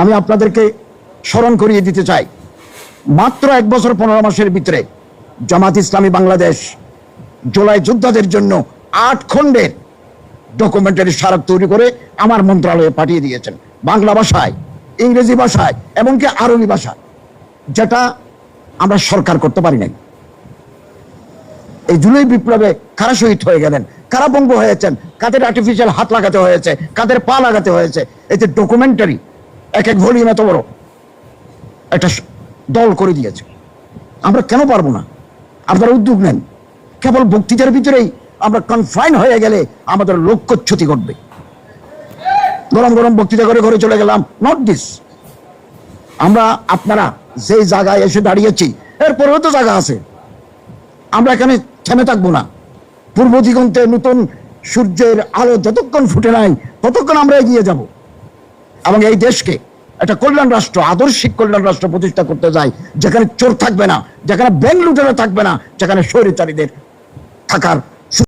আমি আপনাদেরকে স্মরণ করিয়ে দিতে চাই। মাত্র এক বছর পনেরো মাসের ভিতরে জামাত ইসলামী বাংলাদেশ জুলাই যোদ্ধাদের জন্য আট খণ্ডের ডকুমেন্টারি স্মারক তৈরি করে আমার মন্ত্রণালয়ে পাঠিয়ে দিয়েছেন। বাংলা ভাষায়, ইংরেজি ভাষায়, এমনকি আরবি ভাষা যেটা আমরা সরকার করতে পারি নাই। এই জুলাই বিপ্লবে কারা শহীদ হয়ে গেলেন? কারা বঙ্গ হয়েছেন? কাদের আর্টিফিশিয়াল হাত লাগাতে হয়েছে? কাদের পা লাগাতে হয়েছে? এতে ডকুমেন্টারি এক এক ভলিউম এত বড়। একটা দল করে দিয়েছে। আমরা কেন পারব না? আপনারা উদ্যোগ নেন, কেবল বক্তৃতার ভিতরেই আমরা কনফাইন হয়ে গেলে আমাদের লক্ষ্যচ্যুতি ঘটবে। গরম গরম বক্তৃতা করে ঘরে চলে গেলাম। নট দিস আমরা, আপনারা যেই জায়গায় এসে দাঁড়িয়েছি, এরপরেও তো জায়গা আছে। আমরা এখানে থেমে থাকব না। পূর্ব দিগন্তে নতুন সূর্যের আলো যতক্ষণ ফুটে নাই, ততক্ষণ আমরা এগিয়ে যাব। এবং এই দেশকে একটা কল্যাণ রাষ্ট্র, আদর্শিক কল্যাণ রাষ্ট্র প্রতিষ্ঠা করতে যায়, যেখানে চোর থাকবে না, যেখানে ব্যাংক লুটেরা থাকবে না, যেখানে স্বৈরাচারীদের থাকার